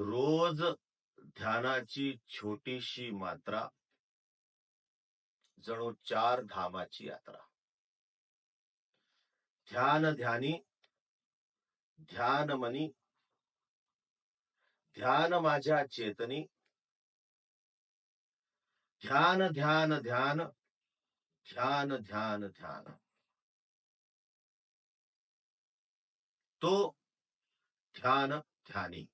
रोज ध्यानाची छोटीशी मात्रा जणू चार धामाची यात्रा. ध्यान ध्यानी ध्यान मनी ध्यान माझ्या चेतनी ध्यान ध्यान ध्यान ध्यान ध्यान ध्यान. तो ध्यान ध्यानी.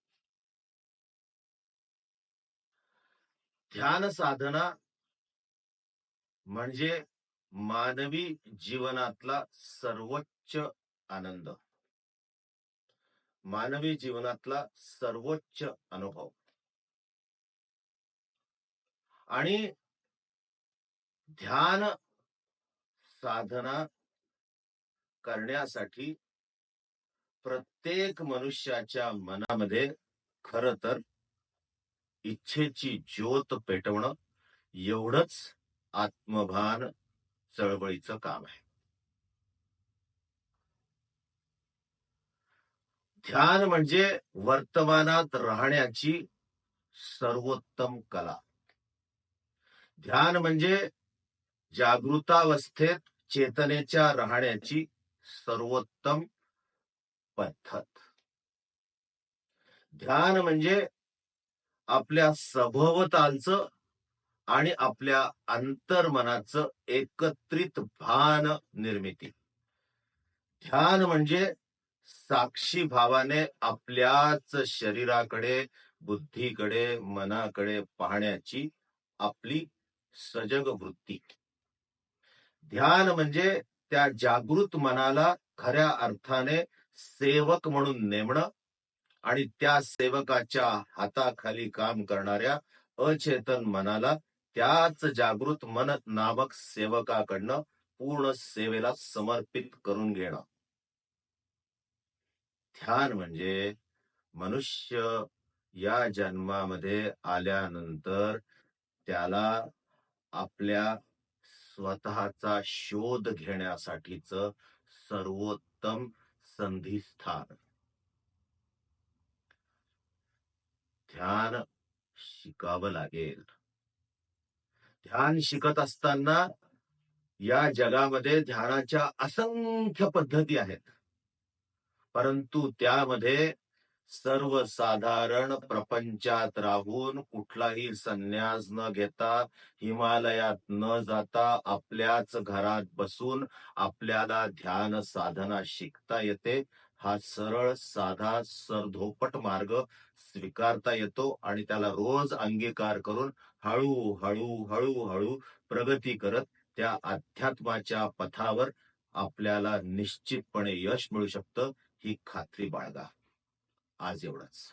ध्यान साधना म्हणजे मानवी जीवनातला सर्वोच्च आनंद. मानवी जीवनातला सर्वोच्च अनुभव. आणि ध्यान साधना करण्यासाठी प्रत्येक मनुष्याच्या मनामध्ये खर तर इच्छेची ज्योत पेटवणं एवढंच आत्मभान चळवळीचं काम आहे. ध्यान म्हणजे वर्तमानात राहण्याची सर्वोत्तम कला. ध्यान म्हणजे जागृतावस्थेत चेतनेच्या राहण्याची सर्वोत्तम पद्धत. ध्यान म्हणजे आपल्या सभोवतालचं आणि आपल्या अंतर्मनाचं एकत्रित भान निर्मिती. ध्यान म्हणजे साक्षी भावाने आपल्याच शरीराकडे बुद्धीकडे मनाकडे पाहण्याची आपली सजग वृत्ती ध्यान म्हणजे त्या जागृत मनाला खऱ्या अर्थाने सेवक म्हणून नेमणं आणि त्या सेवकाच्या हाताखाली काम करणाऱ्या अचेतन मनाला त्याच जागृत मन नामक सेवकाकडनं पूर्ण सेवेला समर्पित करून घेणं. ध्यान म्हणजे मनुष्य या जन्मामध्ये आल्यानंतर त्याला आपल्या स्वतःचा शोध घेण्यासाठीच सर्वोत्तम संधिस्थान. ध्यान शिकावं लागेल. ध्यान शिकत असताना या जगामध्ये ध्यानाच्या असंख्य पद्धती आहेत. परंतु त्यामध्ये सर्वसाधारण प्रपंचात राहून कुठलाही संन्यास न घेता हिमालयात न जाता आपल्याच घरात बसून आपल्याला ध्यान साधना शिकता येते. हा सरळ साधा सरधोपट मार्ग स्वीकारता येतो आणि त्याला रोज अंगीकार करून हळू हळू हळू हळू प्रगती करत त्या अध्यात्माच्या पथावर आपल्याला निश्चितपणे यश मिळू शकतं ही खात्री बाळगा. आज एवढंच.